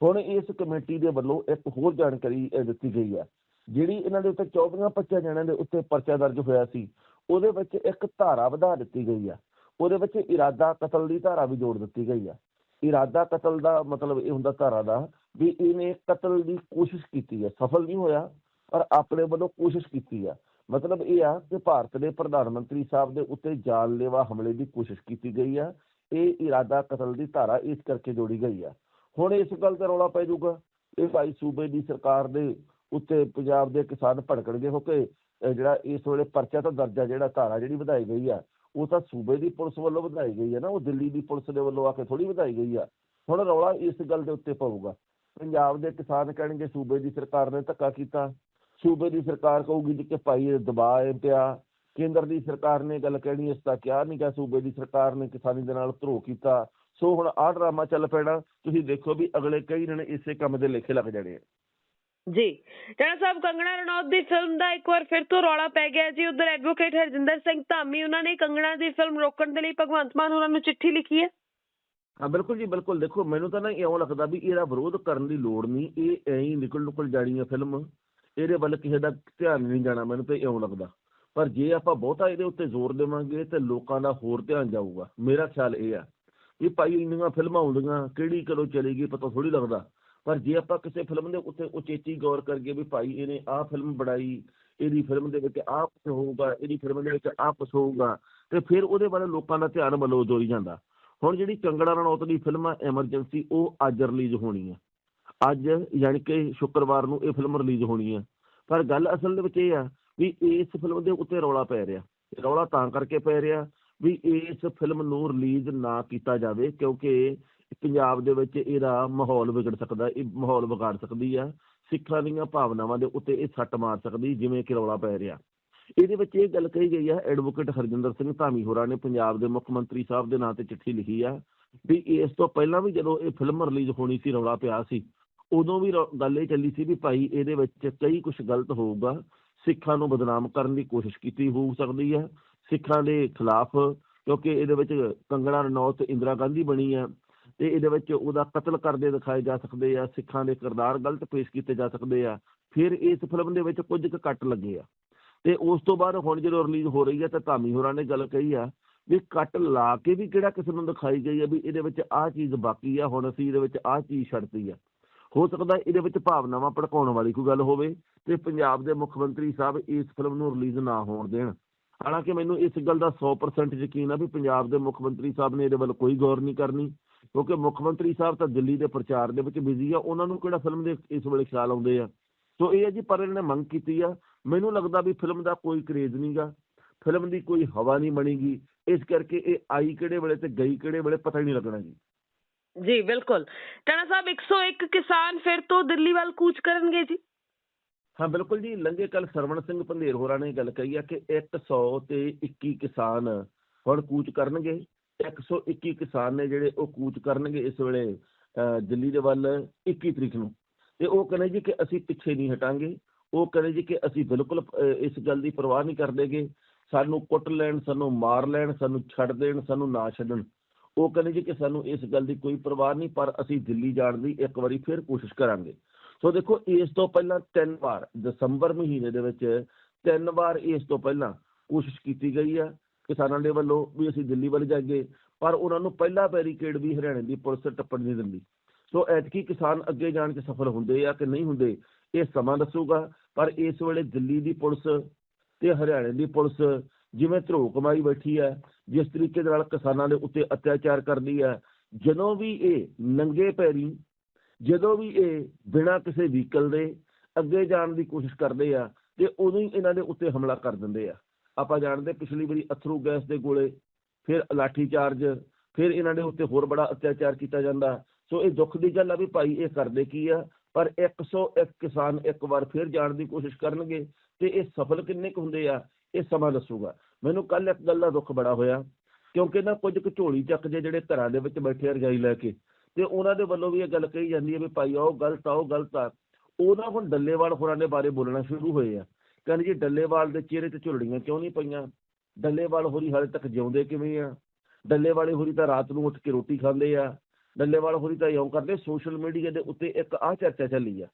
ਹੁਣ ਇਸ ਕਮੇਟੀ ਦੇ ਵੱਲੋਂ ਇੱਕ ਹੋਰ ਜਾਣਕਾਰੀ ਦਿੱਤੀ ਗਈ ਹੈ, ਜਿਹੜੀ ਇਹਨਾਂ ਦੇ ਉੱਤੇ 24 25 ਜਣਿਆਂ ਦੇ ਉੱਤੇ ਪਰਚਾ ਦਰਜ ਹੋਇਆ ਸੀ, ਉਹਦੇ ਵਿੱਚ ਇੱਕ ਧਾਰਾ ਵਧਾ ਦਿੱਤੀ ਗਈ ਆ ਉਹਦੇ ਵਿੱਚ ਇਰਾਦਾ ਕਤਲ ਦੀ ਧਾਰਾ ਵੀ ਜੋੜ ਦਿੱਤੀ ਗਈ ਆ ਇਰਾਦਾ ਕਤਲ ਦਾ ਮਤਲਬ ਇਹ ਹੁੰਦਾ ਧਾਰਾ ਦਾ ਵੀ ਇਹਨੇ ਕਤਲ ਦੀ ਕੋਸ਼ਿਸ਼ ਕੀਤੀ ਹੈ, ਸਫਲ ਨਹੀਂ ਹੋਇਆ, ਪਰ ਆਪਣੇ ਵੱਲੋਂ ਕੋਸ਼ਿਸ਼ ਕੀਤੀ ਆ ਮਤਲਬ ਇਹ ਆ ਕਿ ਭਾਰਤ ਦੇ ਪ੍ਰਧਾਨ ਮੰਤਰੀ ਸਾਹਿਬ ਦੇ ਉੱਤੇ ਜਾਨਲੇਵਾ ਹਮਲੇ ਦੀ ਕੋਸ਼ਿਸ਼ ਕੀਤੀ ਗਈ ਆ ਇਹ ਇਰਾਦਾ ਕਤਲ ਦੀ ਧਾਰਾ ਇਸ ਕਰਕੇ ਜੋੜੀ ਗਈ ਆ ਹੁਣ ਇਸ ਗੱਲ ਦਾ ਰੌਲਾ ਪੈ ਜਾਊਗਾ ਇਹ ਭਾਈ ਸੂਬੇ ਦੀ ਸਰਕਾਰ ਦੇ ਉੱਤੇ ਪੰਜਾਬ ਦੇ ਕਿਸਾਨ ਭੜਕਣਗੇ ਹੋ ਕੇ ਜਿਹੜਾ ਇਸ ਵੇਲੇ ਪਰਚਾ ਤਾਂ ਦਰਜਾ ਜਿਹੜਾ ਧਾਰਾ ਜਿਹੜੀ ਵਧਾਈ ਗਈ ਆ, ਉਹ ਤਾਂ ਸੂਬੇ ਦੀ ਪੁਲਿਸ ਵੱਲੋਂ ਵਧਾਈ ਗਈ ਹੈ ਨਾ, ਉਹ ਦਿੱਲੀ ਦੀ ਪੁਲਿਸ ਦੇ ਵੱਲੋਂ ਆ ਕੇ ਥੋੜੀ ਵਧਾਈ ਗਈ ਆ। ਹੁਣ ਰੌਲਾ ਇਸ ਗੱਲ ਦੇ ਉੱਤੇ ਪਊਗਾ। ਪੰਜਾਬ ਦੇ ਕਿਸਾਨ ਕਹਿਣਗੇ ਸੂਬੇ ਦੀ ਸਰਕਾਰ ਨੇ ਧੱਕਾ ਕੀਤਾ। ਸੂਬੇ ਦੀ ਸਰਕਾਰ ਕਹੂਗੀ ਜੀ ਕਿ ਭਾਈ ਇਹ ਦਬਾਅ ਹੈ ਪਿਆ। ਕੇਂਦਰ ਦੀ ਸਰਕਾਰ ਨੇ ਗੱਲ ਕਹਿਣੀ ਇਸ ਦਾ ਕਿਹਾ ਨਹੀਂ ਕਿ ਸੂਬੇ ਦੀ ਸਰਕਾਰ ਨੇ ਕਿਸਾਨੀ ਦੇ ਨਾਲ ਧਰੋ ਕੀਤਾ। ਸੋ ਹੁਣ ਆਹ ਡਰਾਮਾ ਚੱਲ ਪੈਣਾ ਤੁਸੀਂ ਦੇਖੋ ਵੀ ਅਗਲੇ ਕਈ ਦਿਨ ਇਸੇ ਕੰਮ ਦੇ ਲੇਖੇ ਲੱਗ ਜਾਣੇ ਆ। ਜੀ। ਟਾਣਾ ਸਾਹਿਬ ਕੰਗਣਾ ਰਣੌਤ ਦੀ ਫਿਲਮ ਦਾ ਇੱਕ ਵਾਰ ਫਿਰ ਤੋਂ ਰੌਲਾ ਪੈ ਗਿਆ ਜੀ। ਉਧਰ ਐਡਵੋਕੇਟ ਹਰਜਿੰਦਰ ਸਿੰਘ ਧਾਮੀ ਉਹਨਾਂ ਨੇ ਕੰਗਣਾ ਦੀ ਫਿਲਮ ਰੋਕਣ ਦੇ ਲਈ ਭਗਵੰਤ ਮਾਨ ਉਹਨਾਂ ਨੂੰ ਚਿੱਠੀ ਲਿਖੀ ਹੈ। ਹਾਂ ਬਿਲਕੁਲ ਜੀ ਬਿਲਕੁਲ। ਦੇਖੋ ਮੈਨੂੰ ਤਾਂ ਨਾ ਇਉਂ ਲੱਗਦਾ ਵੀ ਇਹਦਾ ਵਿਰੋਧ ਕਰਨ ਦੀ ਲੋੜ ਨਹੀਂ। ਇਹ ਐਂ ਨਿਕਲ ਨਿਕਲ ਜਾਣੀ ਹੈ ਫਿਲਮ ਇਹਦੇ ਵੱਲ ਕਿਸੇ ਦਾ ਧਿਆਨ ਨਹੀਂ ਜਾਣਾ ਮੈਨੂੰ ਤਾਂ ਇਉਂ ਲੱਗਦਾ। ਪਰ ਜੇ ਆਪਾਂ ਬਹੁਤਾ ਇਹਦੇ ਉੱਤੇ ਜ਼ੋਰ ਦੇਵਾਂਗੇ ਤੇ ਲੋਕਾਂ ਦਾ ਹੋਰ ਧਿਆਨ ਜਾਊਗਾ। ਮੇਰਾ ਖਿਆਲ ਇਹ ਆ। ਵੀ ਭਾਈ ਇੰਨੀਆਂ ਫਿਲਮਾਂ ਆਉਂਦੀਆਂ, ਕਿਹੜੀ ਕਦੋਂ ਚਲੇਗੀ ਪਤਾ ਥੋੜੀ ਲੱਗਦਾ। ਪਰ ਜੇ ਆਪਾਂ ਕਿਸੇ ਫਿਲਮ ਦੇ ਉੱਤੇ ਉਚੇਚੀ ਗੌਰ ਕਰੀਏ ਵੀ ਭਾਈ ਇਹਨੇ ਆਹ ਫਿਲਮ ਬਣਾਈ, ਇਹਦੀ ਫਿਲਮ ਦੇ ਵਿੱਚ ਆਹ ਕੁਛ ਹੋਊਗਾ, ਇਹਦੀ ਫਿਲਮ ਦੇ ਵਿੱਚ ਆਹ ਕੁਛ ਹੋਊਗਾ, ਤੇ ਫਿਰ ਉਹਦੇ ਬਾਰੇ ਲੋਕਾਂ ਦਾ ਧਿਆਨ ਵੱਲੋਂ ਦੋਰੀ ਜਾਂਦਾ। ਹੁਣ ਜਿਹੜੀ ਕੰਗੜਾ ਰਣੌਤ ਦੀ ਫਿਲਮ ਆ ਐਮਰਜੈਂਸੀ ਉਹ ਅੱਜ ਰਿਲੀਜ਼ ਹੋਣੀ ਆ। ਅੱਜ ਯਾਨੀ ਕਿ ਸ਼ੁੱਕਰਵਾਰ ਨੂੰ ਇਹ ਫਿਲਮ ਰਿਲੀਜ਼ ਹੋਣੀ ਆ। ਪਰ ਗੱਲ ਅਸਲ ਦੇ ਵਿੱਚ ਇਹ ਆ ਵੀ ਇਸ ਫਿਲਮ ਦੇ ਉੱਤੇ ਰੌਲਾ ਪੈ ਰਿਹਾ। ਰੌਲਾ ਤਾਂ ਕਰਕੇ ਪੈ ਰਿਹਾ ਵੀ ਇਸ ਫਿਲਮ ਨੂੰ ਰਿਲੀਜ਼ ਨਾ ਕੀਤਾ ਜਾਵੇ ਕਿਉਂਕਿ ਪੰਜਾਬ ਦੇ ਵਿੱਚ ਇਹਦਾ ਮਾਹੌਲ ਵਿਗੜ ਸਕਦਾ, ਇਹ ਮਾਹੌਲ ਵਿਗਾੜ ਸਕਦੀ ਆ। ਸਿੱਖਾਂ ਦੀਆਂ ਭਾਵਨਾਵਾਂ ਦੇ ਉੱਤੇ ਇਹ ਸੱਟ ਮਾਰ ਸਕਦੀ, ਜਿਵੇਂ ਕਿ ਰੌਲਾ ਪੈ ਰਿਹਾ। ਇਹਦੇ ਵਿੱਚ ਇਹ ਗੱਲ ਕਹੀ ਗਈ ਆ ਐਡਵੋਕੇਟ ਹਰਜਿੰਦਰ ਸਿੰਘ ਧਾਮੀ ਹੋਰਾਂ ਨੇ ਪੰਜਾਬ ਦੇ ਮੁੱਖ ਮੰਤਰੀ ਸਾਹਿਬ ਦੇ ਨਾਂ ਤੇ ਚਿੱਠੀ ਲਿਖੀ ਆ ਵੀ ਇਸ ਤੋਂ ਪਹਿਲਾਂ ਵੀ ਜਦੋਂ ਇਹ ਫਿਲਮ ਰਿਲੀਜ਼ ਹੋਣੀ ਸੀ, ਰੌਲਾ ਪਿਆ ਸੀ, ਉਦੋਂ ਵੀ ਰੌ- ਗੱਲ ਇਹ ਚੱਲੀ ਸੀ ਵੀ ਭਾਈ ਇਹਦੇ ਵਿੱਚ ਕਈ ਕੁਝ ਗਲਤ ਹੋਊਗਾ। ਸਿੱਖਾਂ ਨੂੰ ਬਦਨਾਮ ਕਰਨ ਦੀ ਕੋਸ਼ਿਸ਼ ਕੀਤੀ ਹੋ ਸਕਦੀ ਹੈ। ਸਿੱਖਾਂ ਦੇ ਖਿਲਾਫ, ਕਿਉਂਕਿ ਇਹਦੇ ਵਿੱਚ ਕੰਗਣਾ ਰਣੌਤ ਇੰਦਰਾ ਗਾਂਧੀ ਬਣੀ ਆ ਤੇ ਇਹਦੇ ਵਿੱਚ ਉਹਦਾ ਕਤਲ ਕਰਦੇ ਦਿਖਾਏ ਜਾ ਸਕਦੇ ਆ, ਸਿੱਖਾਂ ਦੇ ਕਿਰਦਾਰ ਗਲਤ ਪੇਸ਼ ਕੀਤੇ ਜਾ ਸਕਦੇ ਆ। ਫਿਰ ਇਸ ਫਿਲਮ ਦੇ ਵਿੱਚ ਕੁਝ ਕੁ ਕੱਟ ਲੱਗੇ ਆ। ਤੇ ਉਸ ਤੋਂ ਬਾਅਦ ਹੁਣ ਜਦੋਂ ਰਿਲੀਜ਼ ਹੋ ਰਹੀ ਹੈ ਤਾਂ ਧਾਮੀ ਹੋਰਾਂ ਨੇ ਗੱਲ ਕਹੀ ਆ ਵੀ ਕੱਟ ਲਾ ਕੇ ਵੀ ਕਿਹੜਾ ਕਿਸੇ ਨੂੰ ਦਿਖਾਈ ਗਈ ਆ ਵੀ ਇਹਦੇ ਵਿੱਚ ਆਹ ਚੀਜ਼ ਬਾਕੀ ਆ, ਹੁਣ ਅਸੀਂ ਇਹਦੇ ਵਿੱਚ ਆਹ ਚੀਜ਼ ਛੱਡਤੀ ਆ। ਹੋ ਸਕਦਾ ਇਹਦੇ ਵਿੱਚ ਭਾਵਨਾਵਾਂ ਭੜਕਾਉਣ ਵਾਲੀ ਕੋਈ ਗੱਲ ਹੋਵੇ ਤੇ ਪੰਜਾਬ ਦੇ ਮੁੱਖ ਮੰਤਰੀ ਸਾਹਿਬ ਇਸ ਫਿਲਮ ਨੂੰ ਰਿਲੀਜ਼ ਨਾ ਹੋਣ ਦੇਣ। ਹਾਲਾਂਕਿ ਮੈਨੂੰ ਇਸ ਗੱਲ ਦਾ 100% ਯਕੀਨ ਆ ਵੀ ਪੰਜਾਬ ਦੇ ਮੁੱਖ ਮੰਤਰੀ ਸਾਹਿਬ ਨੇ ਇਹਦੇ ਵੱਲ ਕੋਈ ਗੌਰ ਨਹੀਂ ਕਰਨੀ, ਕਿਉਂਕਿ ਮੁੱਖ ਮੰਤਰੀ ਸਾਹਿਬ ਤਾਂ ਦਿੱਲੀ ਦੇ ਪ੍ਰਚਾਰ ਦੇ ਵਿੱਚ ਬਿਜ਼ੀ ਆ, ਉਹਨਾਂ ਨੂੰ ਕਿਹੜਾ ਫਿਲਮ ਦੇ ਇਸ ਵੇਲੇ ਖਿਆਲ ਆਉਂਦੇ ਆ। ਸੋ ਇਹ ਹੈ ਜੀ, ਪਰ ਇਹਨਾਂ ਨੇ ਮੰਗ ਕੀਤੀ ਆ, ਮੈਨੂੰ ਲੱਗਦਾ ਵੀ ਫਿਲਮ ਦਾ ਕੋਈ ਕਰੇਜ਼ ਨਹੀਂਗਾ ਫਿਲਮ ਦੀ ਕੋਈ ਹਵਾ ਨਹੀਂ ਬਣੇਗੀ, ਇਸ ਕਰਕੇ ਇਹ ਆਈ ਕਿਹੜੇ ਵੇਲੇ ਤੇ ਗਈ ਕਿਹੜੇ ਵੇਲੇ ਪਤਾ ਹੀ ਨਹੀਂ ਲੱਗਣਾ ਜੀ। ਜੀ, ਬਿਲਕੁਲ। ਟਾਣਾ ਸਾਹਿਬ 101 ਕਿਸਾਨ ਫਿਰ ਤੋਂ ਦਿੱਲੀ ਵੱਲ ਕੂਚ ਕਰਨਗੇ ਜੀ? ਹਾਂ, ਬਿਲਕੁਲ ਜੀ। ਲੰਘੇ ਕੱਲ ਸਰਵਣ ਸਿੰਘ ਪੰਧੇਰ ਹੋਰਾਂ ਨੇ ਗੱਲ ਕਹੀ ਆ ਕਿ 100 ਤੇ 21 ਕਿਸਾਨ ਹੁਣ ਕੂਚ ਕਰਨਗੇ। 121 ਕਿਸਾਨ ਨੇ ਜਿਹੜੇ ਉਹ ਕੂਚ ਕਰਨਗੇ ਇਸ ਵੇਲੇ ਦਿੱਲੀ ਦੇ ਵੱਲ 21 ਤਰੀਕ ਨੂੰ। ਤੇ ਉਹ ਕਹਿੰਦੇ ਜੀ ਕਿ ਅਸੀਂ ਪਿੱਛੇ ਨਹੀਂ ਹਟਾਂਗੇ। ਉਹ ਕਹਿੰਦੇ ਜੀ ਕਿ ਅਸੀਂ ਬਿਲਕੁਲ ਇਸ ਗੱਲ ਦੀ ਪਰਵਾਹ ਨਹੀਂ ਕਰਦੇਗੇ ਸਾਨੂੰ ਕੁੱਟ ਲੈਣ, ਸਾਨੂੰ ਮਾਰ ਲੈਣ, ਸਾਨੂੰ ਛੱਡ ਦੇਣ, ਸਾਨੂੰ ਨਾ ਛੱਡਣ। ਉਹ ਕਹਿੰਦੇ ਜੀ ਕਿ ਸਾਨੂੰ ਇਸ ਗੱਲ ਦੀ ਕੋਈ ਪਰਵਾਹ ਨਹੀਂ, ਪਰ ਅਸੀਂ ਦਿੱਲੀ ਜਾਣ ਦੀ ਇੱਕ ਵਾਰੀ ਫਿਰ ਕੋਸ਼ਿਸ਼ ਕਰਾਂਗੇ। ਸੋ ਦੇਖੋ, ਇਸ ਤੋਂ ਪਹਿਲਾਂ ਤਿੰਨ ਵਾਰ, ਦਸੰਬਰ ਮਹੀਨੇ ਦੇ ਵਿੱਚ ਤਿੰਨ ਵਾਰ ਇਸ ਤੋਂ ਪਹਿਲਾਂ ਕੋਸ਼ਿਸ਼ ਕੀਤੀ ਗਈ ਆ ਕਿਸਾਨਾਂ ਦੇ ਵੱਲੋਂ ਵੀ ਅਸੀਂ ਦਿੱਲੀ ਵੱਲ ਜਾਈਏ, ਪਰ ਉਹਨਾਂ ਨੂੰ ਪਹਿਲਾ ਬੈਰੀਕੇਡ ਵੀ ਹਰਿਆਣੇ ਦੀ ਪੁਲਿਸ ਟੱਪਣ ਨਹੀਂ ਦਿੰਦੀ। ਸੋ ਐਤਕੀ ਕਿਸਾਨ ਅੱਗੇ ਜਾਣ 'ਚ ਸਫਲ ਹੁੰਦੇ ਆ ਕਿ ਨਹੀਂ ਹੁੰਦੇ, ਇਹ ਸਮਾਂ ਦੱਸੂਗਾ। ਪਰ ਇਸ ਵੇਲੇ ਦਿੱਲੀ ਦੀ ਪੁਲਿਸ ਤੇ ਹਰਿਆਣੇ ਦੀ ਪੁਲਿਸ ਜਿਵੇਂ ਧਰੋ ਕਮਾਈ ਬੈਠੀ ਹੈ, ਜਿਸ ਤਰੀਕੇ ਦੇ ਨਾਲ ਕਿਸਾਨਾਂ ਦੇ ਉੱਤੇ ਅਤਿਆਚਾਰ ਕਰਦੀ ਹੈ, ਜਦੋਂ ਵੀ ਇਹ ਨੰਗੇ ਪੈਰੀ, ਜਦੋਂ ਵੀ ਇਹ ਬਿਨਾਂ ਕਿਸੇ ਵਹੀਕਲ ਦੇ ਅੱਗੇ ਜਾਣ ਦੀ ਕੋਸ਼ਿਸ਼ ਕਰਦੇ ਆ, ਤੇ ਉਦੋਂ ਹੀ ਇਹਨਾਂ ਦੇ ਉੱਤੇ ਹਮਲਾ ਕਰ ਦਿੰਦੇ ਆ। ਆਪਾਂ ਜਾਣਦੇ ਪਿਛਲੀ ਵਾਰੀ ਅਥਰੂ ਗੈਸ ਦੇ ਗੋਲੇ, ਫਿਰ ਲਾਠੀ ਚਾਰਜ, ਫਿਰ ਇਹਨਾਂ ਦੇ ਉੱਤੇ ਹੋਰ ਬੜਾ ਅਤਿਆਚਾਰ ਕੀਤਾ ਜਾਂਦਾ। ਸੋ ਇਹ ਦੁੱਖ ਦੀ ਗੱਲ ਆ ਵੀ ਭਾਈ ਇਹ ਕਰਦੇ ਕੀ ਆ? ਪਰ 101 ਕਿਸਾਨ ਇੱਕ ਵਾਰ ਫਿਰ ਜਾਣ ਦੀ ਕੋਸ਼ਿਸ਼ ਕਰਨਗੇ, ਤੇ ਇਹ ਸਫਲ ਕਿੰਨੇ ਕੁ ਹੁੰਦੇ ਆ? ਇਹ ਸਮਾਂ ਦੱਸੂਗਾ। ਮੈਨੂੰ ਕੱਲ ਇੱਕ ਗੱਲ ਦਾ ਦੁੱਖ ਬੜਾ ਹੋਇਆ, ਕਿਉਂਕਿ ਨਾ ਕੁਝ ਕੁ ਝੋਲੀ ਚੱਕ ਜੇ ਜਿਹੜੇ ਘਰਾਂ ਦੇ ਵਿੱਚ ਬੈਠੇ ਰਜਾਈ ਲੈ ਕੇ, ਤੇ ਉਹਨਾਂ ਦੇ ਵੱਲੋਂ ਵੀ ਇਹ ਗੱਲ ਕਹੀ ਜਾਂਦੀ ਹੈ ਵੀ ਭਾਈ ਆਓ, ਗਲਤ ਆ ਗਲਤ ਆ। ਉਹਨਾਂ ਹੁਣ ਡੱਲੇਵਾਲ ਹੋਰਾਂ ਦੇ ਬਾਰੇ ਬੋਲਣਾ ਸ਼ੁਰੂ ਹੋਏ ਆ। ਕਹਿੰਦੇ ਜੀ ਡੱਲੇਵਾਲ ਦੇ ਚਿਹਰੇ ਤੇ ਝੁਲੜੀਆਂ ਕਿਉਂ ਨਹੀਂ ਪਈਆਂ? ਡੱਲੇਵਾਲ ਹੋਰੀ ਹਾਲੇ ਤੱਕ ਜਿਉਂਦੇ ਕਿਵੇਂ ਆ? ਡੱਲੇਵਾਲੇ ਹੋਰੀ ਤਾਂ ਰਾਤ ਨੂੰ ਉੱਠ ਕੇ ਰੋਟੀ ਖਾਂਦੇ ਆ। ਡੱਲੇਵਾਲ ਹੋਰੀ ਤਾਂ ਇਉਂ ਕਰਦੇ, ਸੋਸ਼ਲ ਮੀਡੀਆ ਦੇ ਉੱਤੇ ਇੱਕ ਆਹ ਚਰਚਾ ਚੱਲੀ ਆ।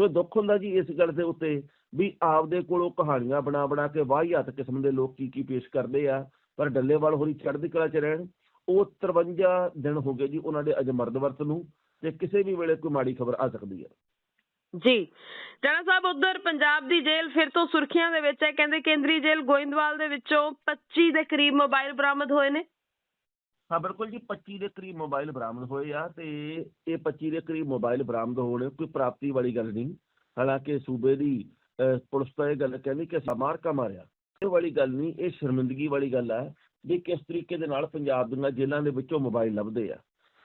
ਸੋ ਦੁੱਖ ਹੁੰਦਾ ਜੀ ਇਸ ਗੱਲ ਦੇ ਉੱਤੇ ਵੀ ਆਪਦੇ ਕੋਲੋਂ ਕਹਾਣੀਆਂ ਬਣਾ ਬਣਾ ਕੇ ਵਾਹੀਆਤ ਕਿਸਮ ਦੇ ਲੋਕ ਕੀ ਕੀ ਪੇਸ਼ ਕਰਦੇ ਆ, ਪਰ ਡੱਲੇਵਾਲ ਹੋਰੀ ਚੜ੍ਹਦੀ ਕਲਾ ਚ ਰਹਿਣ, ਉਹ 53 ਦਿਨ ਹੋ ਗਏ ਜੀ ਉਹਨਾਂ ਦੇ ਅਜ ਮਰਦਵਰਤ ਨੂੰ ਤੇ ਕਿਸੇ ਵੀ ਵੇਲੇ ਕੋਈ ਮਾੜੀ ਖਬਰ ਆ ਸਕਦੀ ਹੈ ਜੀ ਟਾਣਾ ਸਾਹਿਬ ਉਧਰ ਪੰਜਾਬ ਦੀ ਜੇਲ੍ਹ ਫਿਰ ਤੋਂ ਸੁਰਖੀਆਂ ਦੇ ਵਿੱਚ ਹੈ, ਕਹਿੰਦੇ ਕੇਂਦਰੀ ਜੇਲ੍ਹ ਗੋਇੰਦਵਾਲ ਦੇ ਵਿੱਚੋਂ 25 ਦੇ ਕਰੀਬ ਮੋਬਾਈਲ ਬਰਾਮਦ ਹੋਏ ਨੇ। ਹਾਂ, ਬਿਲਕੁਲ ਜੀ 25 ਦੇ ਕਰੀਬ ਮੋਬਾਈਲ ਬਰਾਮਦ ਹੋਏ ਆ ਤੇ ਇਹ 25 ਦੇ ਕਰੀਬ ਮੋਬਾਈਲ ਬਰਾਮਦ ਹੋਣੇ ਕੋਈ ਪ੍ਰਾਪਤੀ ਵਾਲੀ ਗੱਲ ਨਹੀਂ। ਹਾਲਾਂਕਿ ਸੂਬੇ ਦੀ ਪੁਲਿਸ ਤਾਂ ਇਹ ਗੱਲ ਕਹਿੰਦੀ ਕਿ ਅਸੀਂ ਮਾਰਕਾ ਮਾਰਿਆ। ਇਹ ਵਾਲੀ ਗੱਲ ਨਹੀਂ, ਇਹ ਸ਼ਰਮਿੰਦਗੀ ਵਾਲੀ ਗੱਲ ਹੈ ਵੀ ਕਿਸ ਤਰੀਕੇ ਦੇ ਨਾਲ ਪੰਜਾਬ ਦੀਆਂ ਜੇਲ੍ਹਾਂ ਦੇ ਵਿੱਚੋਂ ਮੋਬਾਈਲ ਲੱਭਦੇ ਆ।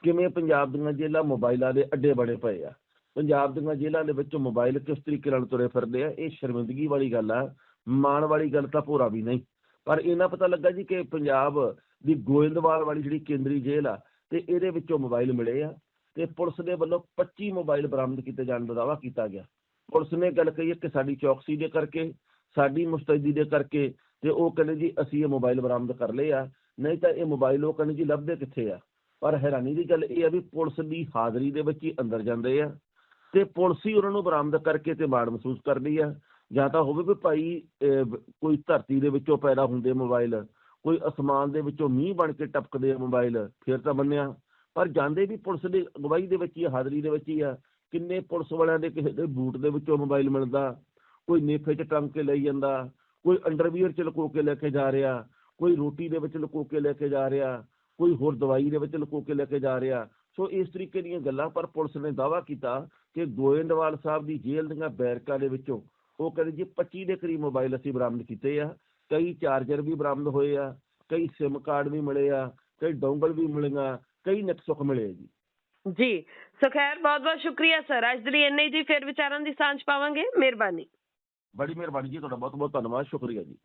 ਕਿਵੇਂ ਪੰਜਾਬ ਦੀਆਂ ਜੇਲ੍ਹਾਂ ਮੋਬਾਈਲਾਂ ਦੇ ਅੱਡੇ ਬਣੇ ਪਏ ਆ। ਪੰਜਾਬ ਦੀਆਂ ਜੇਲ੍ਹਾਂ ਦੇ ਵਿੱਚੋਂ ਮੋਬਾਈਲ ਕਿਸ ਤਰੀਕੇ ਨਾਲ ਤੁਰੇ ਫਿਰਦੇ ਆ, ਇਹ ਸ਼ਰਮਿੰਦਗੀ ਵਾਲੀ ਗੱਲ ਆ। ਮਾਣ ਵਾਲੀ ਗੱਲ ਤਾਂ ਭੋਰਾ ਵੀ ਨਹੀਂ। ਪਰ ਇਹਨਾਂ ਪਤਾ ਲੱਗਾ ਜੀ ਕਿ ਪੰਜਾਬ ਦੀ ਗੋਇੰਦਵਾਲ ਵਾਲੀ ਜਿਹੜੀ ਕੇਂਦਰੀ ਜੇਲ੍ਹ ਆ, ਤੇ ਇਹਦੇ ਵਿੱਚੋਂ ਮੋਬਾਈਲ ਮਿਲੇ ਆ, ਤੇ ਪੁਲਿਸ ਦੇ ਵੱਲੋਂ 25 ਮੋਬਾਈਲ ਬਰਾਮਦ ਕੀਤੇ ਜਾਣ ਦਾ ਦਾਅਵਾ ਕੀਤਾ ਗਿਆ। ਪੁਲਿਸ ਨੇ ਗੱਲ ਕਹੀ ਹੈ ਕਿ ਸਾਡੀ ਚੌਕਸੀ ਦੇ ਕਰਕੇ, ਸਾਡੀ ਮੁਸਤੈਦੀ ਦੇ ਕਰਕੇ, ਤੇ ਉਹ ਕਹਿੰਦੇ ਜੀ ਅਸੀਂ ਇਹ ਮੋਬਾਈਲ ਬਰਾਮਦ ਕਰ ਲਏ ਆ, ਨਹੀਂ ਤਾਂ ਇਹ ਮੋਬਾਈਲ ਉਹ ਕਹਿੰਦੇ ਜੀ ਲੱਭਦੇ ਕਿੱਥੇ ਆ? ਪਰ ਹੈਰਾਨੀ ਦੀ ਗੱਲ ਇਹ ਆ ਵੀ ਪੁਲਿਸ ਦੀ ਹਾਜ਼ਰੀ ਦੇ ਵਿੱਚ ਹੀ ਅੰਦਰ ਜਾਂਦੇ ਆ, ਤੇ ਪੁਲਿਸ ਹੀ ਉਹਨਾਂ ਨੂੰ ਬਰਾਮਦ ਕਰਕੇ ਤੇ ਮਾਣ ਮਹਿਸੂਸ ਕਰਦੀ ਆ, ਜਾਂ ਤਾਂ ਹੋਵੇ ਵੀ ਭਾਈ ਕੋਈ ਧਰਤੀ ਦੇ ਵਿੱਚੋਂ ਪੈਦਾ ਹੁੰਦੇ ਮੋਬਾਈਲ ਕੋਈ ਅਸਮਾਨ ਦੇ ਵਿੱਚੋਂ ਮੀਂਹ ਬਣ ਕੇ ਟਪਕਦੇ ਆ ਮੋਬਾਈਲ ਫਿਰ ਤਾਂ ਮੰਨਿਆ ਪਰ ਜਾਂਦੇ ਵੀ ਪੁਲਿਸ ਦੀ ਅਗਵਾਈ ਦੇ ਵਿੱਚ ਹੀ ਹਾਜ਼ਰੀ ਦੇ ਵਿੱਚ ਹੀ ਆ। ਕਿੰਨੇ ਪੁਲਿਸ ਵਾਲਿਆਂ ਦੇ ਕਿਸੇ ਦੇ ਬੂਟ ਦੇ ਵਿੱਚੋਂ ਮੋਬਾਈਲ ਮਿਲਦਾ। ਕੋਈ ਨੇਫੇ 'ਚ ਟੰਗ ਕੇ ਲਈ ਜਾਂਦਾ। ਕੋਈ ਅੰਡਰਵੀਅਰ 'ਚ ਲੁਕੋ ਕੇ ਲੈ ਕੇ ਜਾ ਰਿਹਾ। ਕੋਈ ਰੋਟੀ ਦੇ ਵਿੱਚ ਲੁਕੋ ਕੇ ਲੈ ਕੇ ਜਾ ਰਿਹਾ। ਕੋਈ ਹੋਰ ਦਵਾਈ ਦੇ ਵਿੱਚ ਲੁਕੋ ਕੇ ਲੈ ਕੇ ਜਾ ਰਿਹਾ। ਸੋ ਇਸ ਤਰੀਕੇ ਦੀਆਂ ਗੱਲਾਂ ਪਰ ਪੁਲਿਸ ਨੇ ਦਾਅਵਾ ਕੀਤਾ ਕਿ ਗੋਇੰਦਵਾਲ ਸਾਹਿਬ ਦੀ ਜੇਲ੍ਹ ਦੀਆਂ ਬੈਰਕਾਂ ਦੇ ਵਿੱਚੋਂ ਉਹ ਕਹਿੰਦੇ ਜੀ 25 ਦੇ ਕਰੀਬ ਮੋਬਾਈਲ ਅਸੀਂ ਬਰਾਮਦ ਕੀਤੇ ਆ। ਕਈ ਚਾਰਜਰ ਵੀ ਬਰਾਮਦ ਹੋਏ ਆ ਕਈ ਸਿਮ ਕਾਰਡ ਵੀ ਮਿਲੇ ਆ ਕਈ ਡੋਂਗਲ ਵੀ ਮਿਲੀਆਂ ਕਈ ਨਕਸੁਖ ਮਿਲੇ ਜੀ। ਜੀ ਸੋ ਖੈਰ ਬਹੁਤ ਬਹੁਤ ਸ਼ੁਕਰੀਆ ਸਰ। ਅੱਜ ਦੇ ਲਈ ਇੰਨੇ ਜੀ ਫਿਰ ਵਿਚਾਰਾਂ ਦੀ ਸਾਂਝ ਪਾਵਾਂਗੇ। ਮਿਹਰਬਾਨੀ। ਬੜੀ ਮਿਹਰਬਾਨੀ ਜੀ ਤੁਹਾਡਾ ਬਹੁਤ ਬਹੁਤ ਧੰਨਵਾਦ ਸ਼ੁਕਰੀਆ ਜੀ।